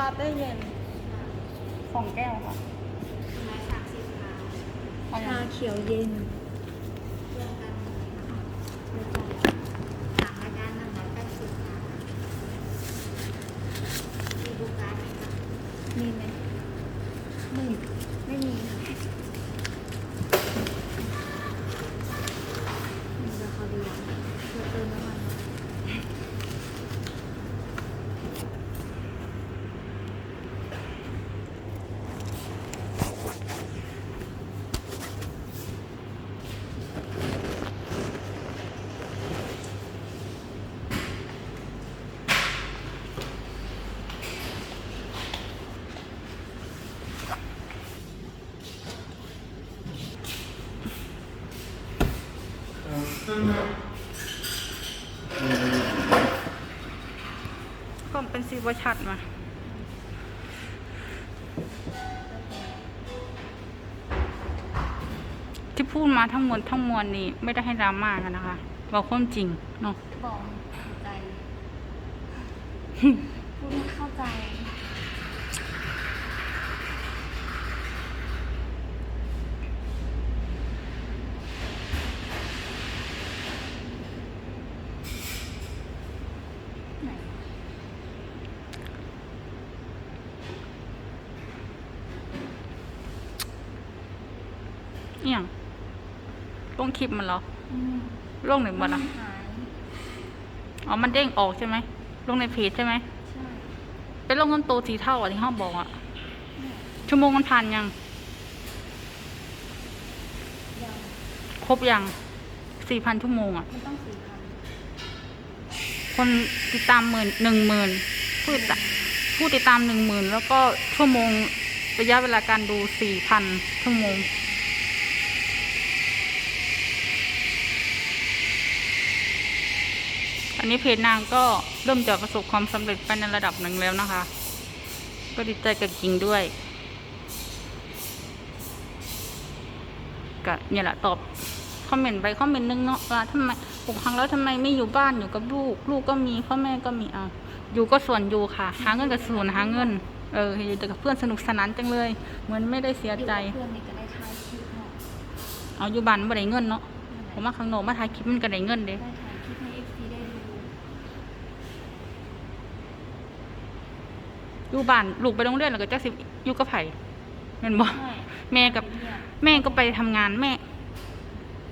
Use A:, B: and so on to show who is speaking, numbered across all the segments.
A: ลาเต้เย็นสองแก้วค่ะ
B: ไม้สามสิบค่ะ
A: เอาอย่า
C: ชางเขียวเย็น
B: เรื่องกันสามรายการหนึ่งร้อยแปดสิบค่ะมีบูการ์ดไหมคะ
C: มีไหมไม่ไม่มีค่ะมีแต่เขาเดียวเพื่อเติมน้ำมัน
A: ก็เป็นสีบัชัดมาที่พูดมาทั้งหมดทั้งมวลนี่ไม่ได้ให้ดราม่ากันนะคะ บอกความจริงเนาะ
C: บอกเข้าใจ พูดไม่เข้าใจ ไหน
A: เอี่ยงลง คลิปมันเหรอ
C: อืม
A: ลงไหนหมด
C: มั
A: อะ
C: นหาย
A: อ๋อ มันเด้งออกใช่ไหมลงในเพจใช่ไหม
C: ใช่
A: เป็นลงต้นโตสีเท่าอะที่ห้องบอกอะ
C: เนี่ย
A: ชั่วโมงมันผ่านยัง
C: ยัง
A: ครบยังสี่พันชั่วโมงอะ
C: มันต้องสี่พัน
A: คนติดตามหมื่นหนึ่งหมื่นผู้ติดตามผู้ติดตามหนึ่งหมื่นแล้วก็ชั่วโมงระยะเวลาการดูสี่พันชั่วโมง อันนี้เพจนางก็เริ่มจะประสบความสำเร็จไปในระดับหนึ่งแล้วนะคะ ก็ดีใจกับกิ่งด้วยก็เนี่ยแหละตอบคอมเมนต์ไปคอมเมนต์นึงเนาะว่าทำไมปลูกครั้งแล้วทำไมไม่อยู่บ้านอยู่กับลูก ลูกก็มีพ่อแม่ก็มีเอาอยู่ก็ส่วนอยู่ค่ะ หาเงินกับส่วนหาเงิน เอออยู่แต่กับเพื่อนสนุกสนานจังเลย เหมือนไม่ได้เสียใจ
C: เพื่อนนี่ก็ได้ทายคลิปเนาะ
A: เอาอยู่บ้านไม่ได้เงินเนาะผมมาข้างนอกมาถ่ายคลิปมันก็ได้เงินเด้
C: ได้ถ่ายคลิปให้เอฟซีได้ดู
A: อยู่บ้านลูกไปโรงเรียนแล้วก็จักสิอยู่กับไผแม่นบ่
C: ใช่
A: แม่กับ
C: เนี่ย
A: แม่ก็ไปทำงานแม่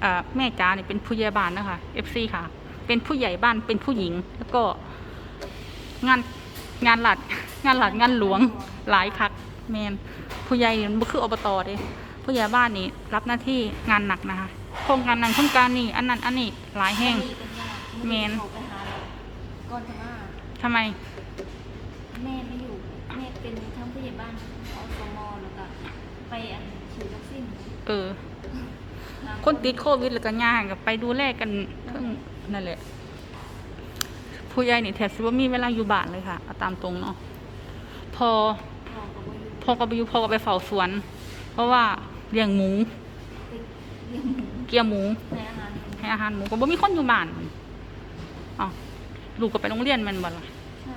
A: เอ่อแม่จ๋าเนี่ยเป็นผู้ใหญ่บ้านนะคะ FC ค่ะ เป็นผู้ใหญ่บ้านเป็นผู้หญิง แล้วก็ งานงานหลัด งานหลัดงานหลวงหลายคักแมนผู้ใหญ่เนี่ยมันบ่คืออบตเด้ผู้ใหญ่บ้านนี่รับหน้าที่งานหนักนะคะโครงการนั้นโครงการนี้อันนั้นอันนี้หลายแห้ง
C: เป็นยังไง
A: แมน
C: โทรไปหาเราก่อนจะมา
A: ทำไม
C: แม่ไม่อยู่ แม่เป็นทั้งผู้ใหญ่บ้านอสมแล้วก็ไปอันฉีดวัคซีน
A: เออ คนติดโควิดแล้วก็ย่างกับไปดูแลกันเพิ่งนั่นแหละ ผู้ใหญ่นี่แทบสิว่ามีเวลาอยู่บ้านเลยค่ะเอาตามตรงเนาะพอ
C: พ่อก็บ่อยู่
A: พอก็ไปอยู่พอก็ไปเฝ้าสวน เพราะว่าเลี้ยงหมู
C: ติดเลี้ยงหมู
A: เกียร์หมู
C: ในอาหาร
A: ให้อาหารหมูก็บ่มีคนอยู่บ้านอ๋อลูกก็ไปโรงเรียนแมันบ่ล่ะ
C: ใช่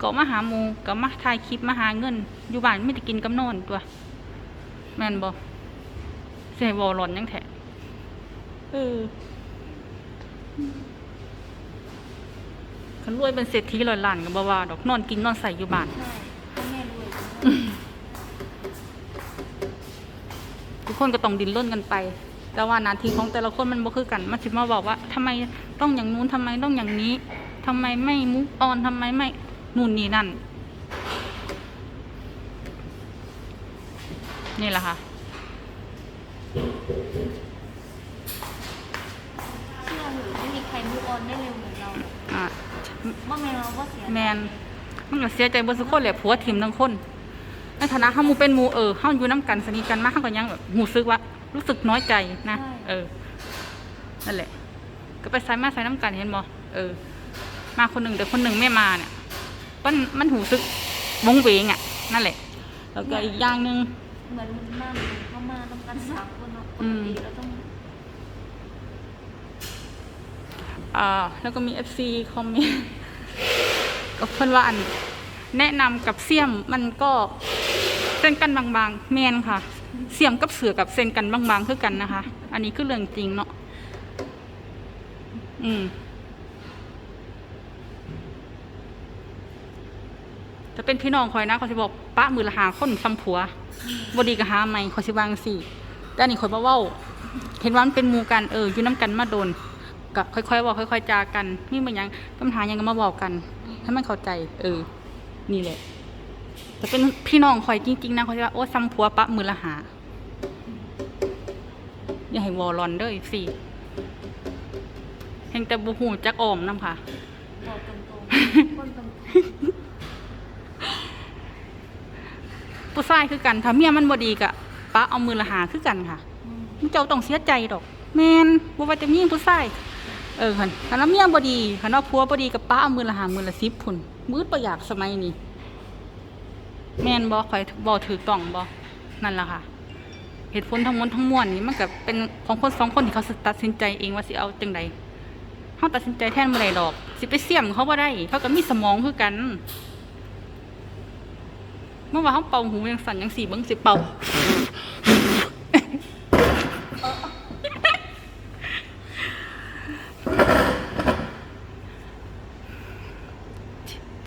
A: ก็มาหาหมูก็มาถ่ายคลิปมาหาเงิน อยู่บ้านไม่ได้กินกับนอนตัว แม่นบ่เสียบ่หลอนยังแท้เออคันรวยเป็นเศรษฐีร้อยล้านก็บ่ว่าดอกนอนกินนอนใส่อยู่บ้าน
C: ใช่พ่อแม่รวย
A: ทุกคนก็ต้องดิ้นรนกันไป แต่ว่าหนาทีของแต่ละคนมันบ่คือกันมันสิมาบอกว่าทำไมต้องอย่างนู้นทำไมต้องอย่างนี้ทำไมไม่มุกออนทำไมไม่นู่นนี่นั่น นี่แหละค่ะ
C: เชื่อหรือไม่มีใครมูฟออนได้เร็วเหมือนเราหรอก
A: อ่า
C: ว่าแม่เราว่าเสีย
A: แมนมันก็เสียใจเบ่สุกคนแหละผัวทิมทั้งคนในฐานะเฮาหมูเป็นหมูเออเฮาอยู่น้ำกันสนิทกันมากเฮาก็ยังแบบหูซึกว่า รู้สึกน้อยใจนะเออนั่นแหละ ก็ไปใส่มาใส่น้ำกันเห็นบ่เออ มาคนหนึ่งแต่คนหนึ่งไม่มาเนี่ยมันมันหูซึกวงเวงอะ นั่นแหละ แล้วก็อีกอย่างหนึ่ง
C: เหมือนมันมากเข้ามาต้องการสามคนเนาะป
A: อื
C: ก
A: ม
C: ติเราต้อง
A: อ่าแล้วก็มีเอฟซีคอมเมนต์ ก็เพิ่นว่าอันแนะนำกับเสี่ยมมันก็เส้นกันบางๆ แมนค่ะ เสี่ยมกับเสือกับเส้นกันบางๆคือกันนะคะ อันนี้คือเรื่องจริงเนาะอืมจะเป็นพี่น้องคอยนะเขาจะบอกปะมือละหาคนซ้ำผัวบดีกับหาไม่เขาสิวางสี่แต่นนี่คอยมาเว้า เห็นว่ามันเป็นมูกันเอออยู่น้ำกันมาโดนก็ค่อยๆบอกค่อย ๆ จากันนี่มันยังปัญหายังก็มาบอกกัน ให้มันเข้าใจ เออ นี่แหละแต่เป็นพี่น้องคอยจริง ๆนะเขาจะว่าโอ้ซ้ำผัวปะมือละหาอย่าให้วอลอนเด้ออีกสี่เห็นแต่บูหูจักออมน้ำค่ะ
C: บอกตรงๆคนตรง
A: ผู้ชายคือกันถ้าเมียมันบ่ดีกะปะเอามือละหาคือกันค่ะ
C: มึ
A: งเจ้าต้องเสียใจดอก แมนบ่ว่าจะมีผู้ชาย เออคันคันว่าเมียบดีคันว่าผัวบดีกับป้าเอามือละหามือละ10พุ่นมืดบ่อยากสมัยนี้แม่นบ่ข่อยบ่ถือต้องบ่นั่นแหละค่ะเหตุผลทั้งหมดทั้งมวลนี่มันก็เป็นของคนสองคนที่เขาตัดสินใจเองว่าสิเอาจังใดเฮาตัดสินใจแทนบ่ได้ดอก สิไปเสี่ยมเขาบ่ได้ เขาก็มีสมองคือกัน เมื่อว่าเขาเป่าหูยังสั่นยังสีเบิ้งสิเป่า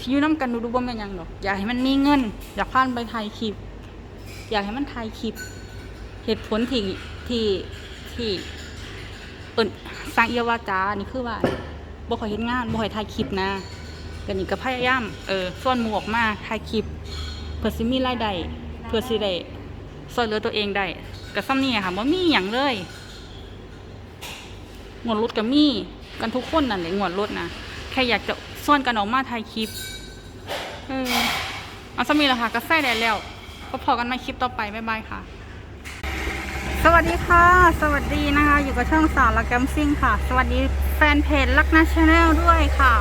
A: ที่อยู่น้ำกันดูดูบ่แม่นยังดอก อยากให้มันมีเงิน อยากพานไปถ่ายคลิป อยากให้มันถ่ายคลิป เหตุผลที่ที่ที่เอิ่นสร้างเอียวาจานี่คือว่าบ่ค่อยเห็นงานบ่ค่อยถ่ายคลิปนะก็นี่ก็พยายามเออส่วนหมวกมาถ่ายคลิป เพื่อสิมีรายได้เพื่อสิได้ช่วยเหลือตัวเองได้ก็ซ้ำนี่ค่ะบ่มีหยังเลยงวดรถก็มีกันทุกคนนั่นแหละงวดรถนะแค่อยากจะส่วนกันออกมาถ่ายคลิป ออเอาซ้ำนี่แหละค่ะก็ใส่ได้แล้วก็พอกันม่คลิปต่อไป บ๊ายบายค่ะ สวัสดีค่ะ สวัสดีนะคะ อยู่กับช่องสาวละแกมซิ่งค่ะ สวัสดีแฟนเพจลักนาชาแนลด้วยค่ะ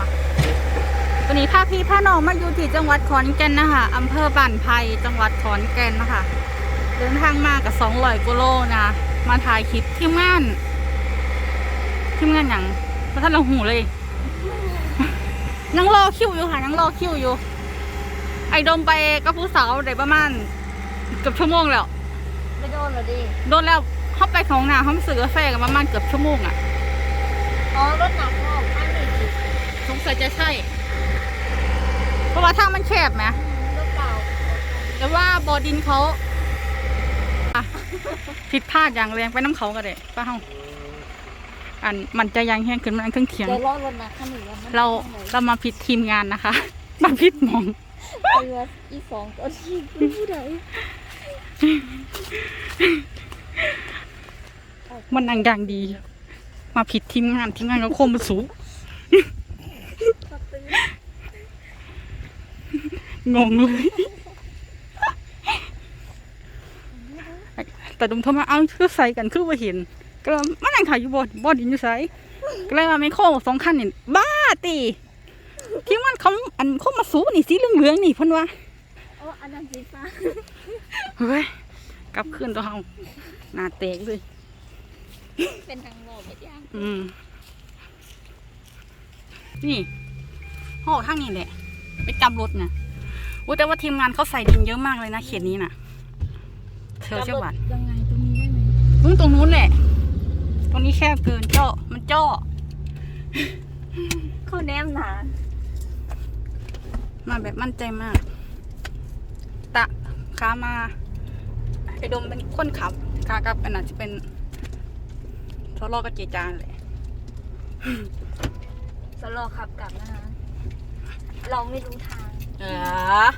A: วันนี้พาพี่พาน้องมาอยู่ที่จังหวัดขอนแก่นนะคะอำเภอบ้านไผ่จังหวัดขอนแก่นนะคะ เดินทางมากับสองร้อยกิโลนะ มาถ่ายคลิปทีมงานทีมงานอย่างพระท่านเราหูเลยนั่งรอคิวอยู่ค่ะนั่งรอคิวอยู่ ไอ้ดมไปกับผู้สาวได้ประมาณเกือบชั่วโมงแล้ว
C: ไม่โดนเหรอดิ
A: โดนแล้วเข้าไปของหนาเขาไปซื้อกาแฟกันประมาณเกือบชั่วโมงอะ
C: อ๋อรถหนักออกข้างนี้สิ
A: สงสัยจะใช่ เพราะว่าทางมันแคบไหม
C: รถเก่า
A: แต่ว่าบอดินเขาอะผิดพลาดอย่างแรงไปน้ำเขาก็ได้ป้าเฮาอันมันจะยังแห้งขึ้นมันเครื่องเคียง
C: เดี๋ยวรอรถหนักข้างนี้แล้วมัน
A: เราเรามาผิดทีมงานนะคะ มาผิดหมอง
C: ไปว่าอีสองตัวที่ผู้ใด
A: มันนังดังดี มาผิดทีมงานทีมงานก็โคมมาสูง
C: ง
A: งเลย แต่ดุมโทรมาเอาคือใส่กันคือว่าเห็น ก็มันนั่งถ่ายอยู่บนบอดินอยู่ไสก็เลยว่าไม่โค้งสองคันนี่บ้าตี ที่มันเขาอันโค้งมาสูนี่สีเหลืองๆนี่เพิ่นว่า
C: อ๋ออันนั้นสีฟ้า
A: เฮ้ยกลับคืนตัวเฮาหน้าแตกเลย
C: เป็นทางโง่ไปย่าง
A: อืมนี่ห่อทางนี้แหละไปกำรถนะอุ้ยแต่ว่าทีมงานเขาใส่ดินเยอะมากเลยนะเขตนี้น่ะเธอเชื่อบัตร
C: ยังไงตรงนี้ได้ไหม
A: มึงตรงนู้นแหละ ตรงนี้แคบเกินเจ้ามันเจ้า
C: เขาแนมหนา
A: มาแบบมั่นใจมาก ตะขามาไอ้ดมเป็นคนขับขากลับกันอาจจะเป็นทะเลาะกับเจจานแหละ
C: สโลขับกลับนะคะ เราไม่รู้ทาง
A: เออ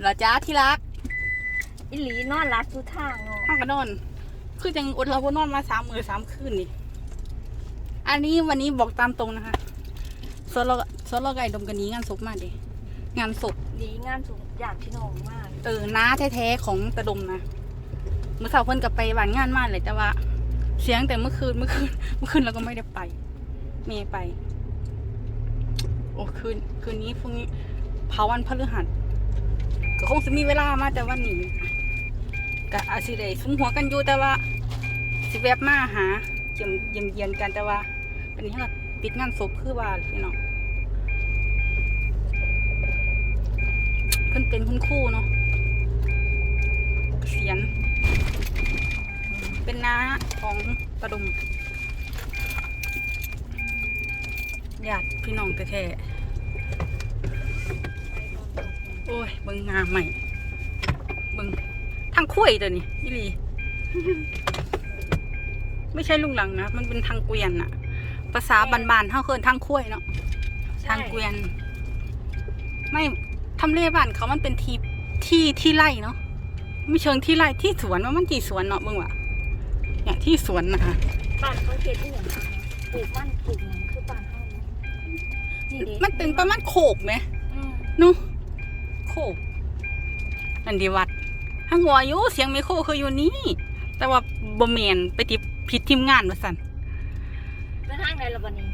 A: เหรอจ้าที่รัก
C: อิหลีนอนรักทุกทางเนาะ
A: ห้างกระนอน คือจังอดเราบ่นอนมาสามมือสามคืนนี่ อันนี้วันนี้บอกตามตรงนะคะโซ โลโซโลไก่ดมกันนี้งานศพมากดิงานศพ
C: ดีงานสูงอยากพี่น้องมาก
A: เออน้าแท้ๆของตะดมนะเมื่อสาวเพิ่นกับไปหวานงานมากเลยแต่ว่า เสียงแต่เมื่อคืนเมื่อคืนเมื่อคืนเราก็ไม่ได้ไปเมย์ไป โอ้คืนคืนนี้พรุ่งนี้เผาวันพฤหัสก็คงจะมีเวลามาแต่วันนี้ก็อาจสิได้สุมหัวกันอยู่แต่ว่า สิแวบมาหาเยี่ยมเยี่ยมเยียนกันแต่ว่าเป็นยังไงติดงานศพคือว่าพี่น้อง พิ่นเป็นคุณครูเนาะเกษียณเป็นน้าของประดุมญาติพี่น้องแท้ๆโอ้ย เบิ่งงามใหม่ เบิ่งทางคุ้ยตัวนี้อีหลีไม่ใช่ลุงหลังนะ มันเป็นทางเกวียนอะภาษาบานๆเท่าเคินทางคุ้ยเนาะ ทางเกวียน ไม่ำเลบ้านเขามันเป็นที่ที่ที่ไร่เนาะไม่เชิงที่ไร่ที่สวนว่ามันกี่สวนเนาะเบิ่งว่ะเนี่ยที่สวนนะคะ
C: บ้านเขาเฮ็ดอีหยังคะปลูกมันปลูกหยังคือบ้านเฮาเนาะนี่เด้
A: มันเป็นประมาณโขกไหม
C: อืม
A: เนาะโขกอันดีวัดห้างวาอยุเสียงไมโครคืออยู่นี่แต่ว่าบ่แมนไปติดผิดทีมงานมาสั่น
C: แล้วทางใดล่ะบัดนี้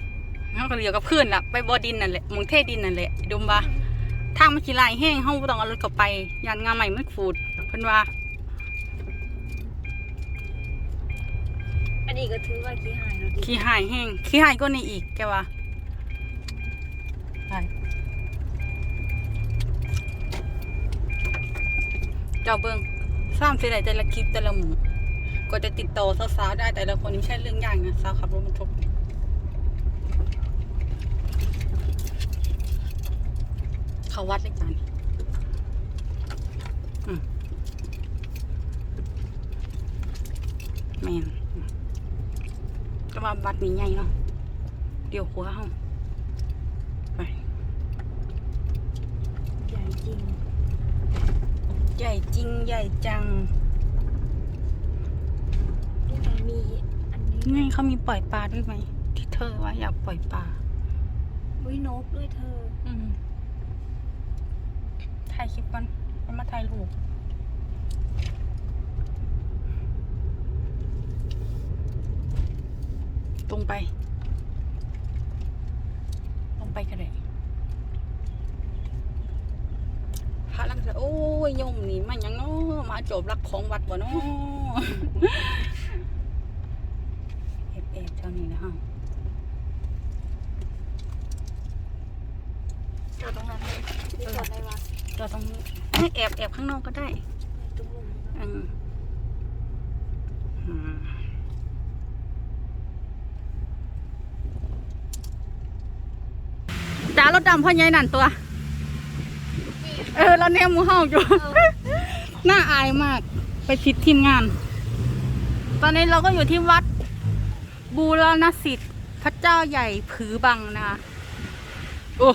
A: เขาก็เรียกกับเพื่อนล่ะไปบ่อดินนั่นแหละหมองเทดินนั่นแหละดมว่า ทางมันขี้ลายแห้งเฮาบ่ต้องเอารถเข้าไปยานงาใหม่มันฟูดเพิ่นว่า
C: อันนี้ก็ถือว่าขี้หายแล้วดิ
A: ขี้หายแห้งขี้หายก็ในอีกแกว่าไปเจ้าเบิ้งสร้างเสียดายแต่ละคลิปแต่ละหมู่ก็จะติดต่อสาวๆได้แต่ละคนนี่ไม่ใช่เรื่องยากนะสาวขับรถบรรทุก เขาวัดเลยกันอืมแม่นก็ว่าบัตรนี้ใหญ่เนาะเดี๋ยวหัวเฮาไป
C: ใหญ่จริง
A: ใหญ่จริง ใหญ่จัง
C: นี่ไงมีอันนี้
A: ไงเขามีปล่อยปลาด้วยไหมที่เธอว่าอยากปล่อยปลา
C: อุ้ยนกด้วยเธอ
A: อืม ถ่ายคลิปก่อนเอามาถ่ายรูปตรงไป ตรงไปกันเลยพระลังจะโอ้ยยมนี่มันยังเนาะมาจบรักของวัดบ่เนาะ เอบเอบเท่านี้นะฮะ
C: จอดตรงนั้นเลยที่จอดในวัด
A: เราต้องเอ้ย แอบแอบข้างนอกก็ได้
C: ตรงมุมนั้น
A: อืมอืมจ้ารถดำพ่อใหญ่นั่นตัว เออแล้วเนี่ยหมูเห่าอยู่น่าอายมาก ไปผิดทีมงาน ตอนนี้เราก็อยู่ที่วัด บูรณสิทธิ์ พระเจ้าใหญ่ผือบังนะคะโอ้